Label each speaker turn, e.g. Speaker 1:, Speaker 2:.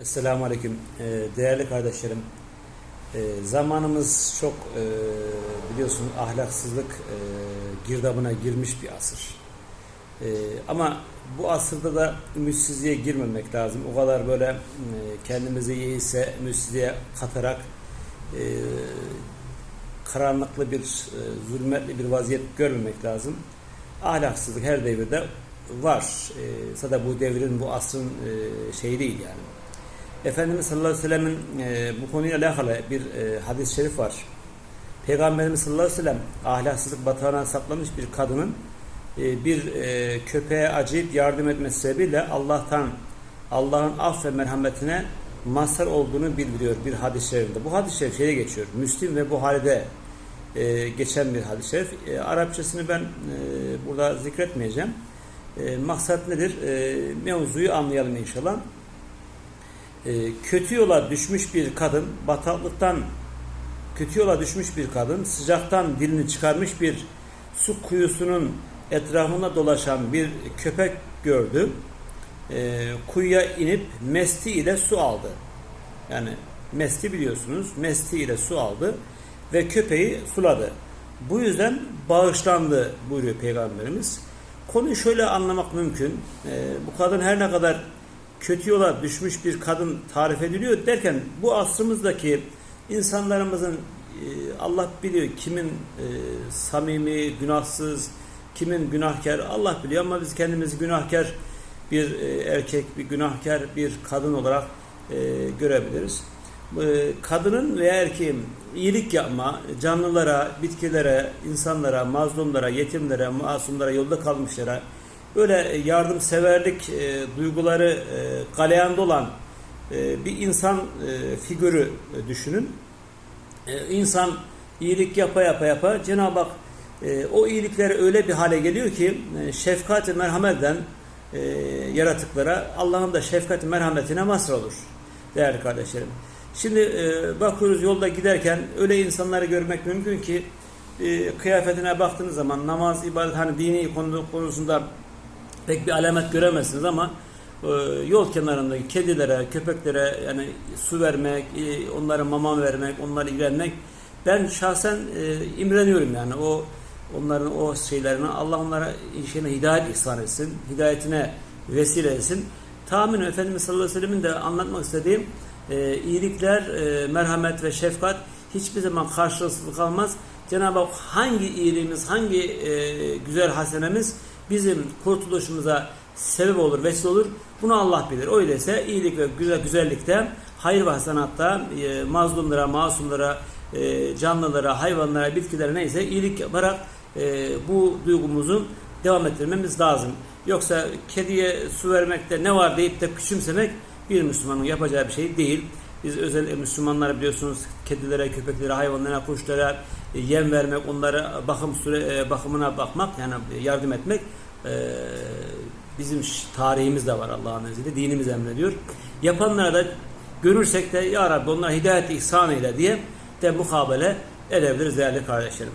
Speaker 1: Esselamu Aleyküm. Ee, Değerli kardeşlerim, ee, zamanımız çok ee, biliyorsun ahlaksızlık girdabına girmiş bir asır. Ama bu asırda da ümitsizliğe girmemek lazım. O kadar böyle kendimizi iyiyse ümitsizliğe katarak karanlıklı bir, zulmetli bir vaziyet görmemek lazım. Ahlaksızlık her devirde var. Zaten bu devrin, bu asrın şeyi değil yani. Efendimiz sallallahu aleyhi ve sellemin e, bu konuyla alakalı bir e, hadis-i şerif var. Peygamberimiz sallallahu aleyhi ve sellem ahlaksızlık batağına saplamış bir kadının e, bir e, köpeğe acıyıp yardım etmesi sebebiyle Allah'tan Allah'ın af ve merhametine mazhar olduğunu bildiriyor bir hadis-i şerifinde. Bu hadis-i şerif şeyde geçiyor. Müslim ve Buhari'de e, geçen bir hadis-i şerif. E, Arapçasını ben e, burada zikretmeyeceğim. E, maksat nedir? E, mevzuyu anlayalım inşallah. E, kötü yola düşmüş bir kadın, bataklıktan kötü yola düşmüş bir kadın, sıcaktan dilini çıkarmış bir su kuyusunun etrafında dolaşan bir köpek gördü. E, kuyuya inip mesti ile su aldı. Yani mesti biliyorsunuz, mesti ile su aldı ve köpeği suladı. Bu yüzden bağışlandı buyuruyor Peygamberimiz. Konuyu şöyle anlamak mümkün. E, bu kadın her ne kadar kötü yola düşmüş bir kadın tarif ediliyor derken bu asrımızdaki insanlarımızın e, Allah biliyor kimin e, samimi, günahsız, kimin günahkar Allah biliyor ama biz kendimizi günahkar bir e, erkek, bir günahkar bir kadın olarak görebiliriz. Kadının veya erkeğin iyilik yapma, canlılara, bitkilere, insanlara, mazlumlara, yetimlere, masumlara, yolda kalmışlara, böyle yardımseverlik e, duyguları e, galeyanda olan e, bir insan e, figürü e, düşünün. E, insan iyilik yapa yapa yapa Cenab-ı Hak e, o iyilikleri öyle bir hale geliyor ki e, şefkat-i merhametten e, yaratıklara Allah'ın da şefkat-i merhametine mazhar olur değerli kardeşlerim. Şimdi e, bakıyoruz yolda giderken öyle insanları görmek mümkün ki e, kıyafetine baktığınız zaman namaz, ibadet hani dini konu konusunda pek bir alamet göremezsiniz ama e, yol kenarındaki kedilere, köpeklere yani su vermek, e, onlara mama vermek, onlara ilgilenmek ben şahsen e, imreniyorum yani o onların o şeylerine Allah onlara inşallah hidayet ihsan etsin, hidayetine vesile etsin. Tahmin Efendimiz sallallahu aleyhi ve sellem'in de anlatmak istediğim e, iyilikler, e, merhamet ve şefkat hiçbir zaman karşılıksız kalmaz. Cenab-ı Hak hangi iyiliğimiz, hangi e, güzel hasenemiz bizim kurtuluşumuza sebep olur, vesile olur. Bunu Allah bilir. Öyleyse iyilik ve güzel güzellikte, hayır ve hasanatta e, mazlumlara, masumlara, e, canlılara, hayvanlara, bitkilere neyse iyilik yaparak e, bu duygumuzu devam ettirmemiz lazım. Yoksa kediye su vermekte ne var deyip de küçümsemek bir Müslümanın yapacağı bir şey değil. Biz özel Müslümanlar biliyorsunuz kedilere, köpeklere, hayvanlara, kuşlara e, yem vermek, onlara bakım süre e, bakımına bakmak yani yardım etmek e, bizim tarihimiz de var Allah'ın izniyle. Dinimiz emrediyor. Yapanlara da görürsek de ya Rabbi onlara hidayet ihsan eyle diye de mukabele edebiliriz değerli kardeşlerim.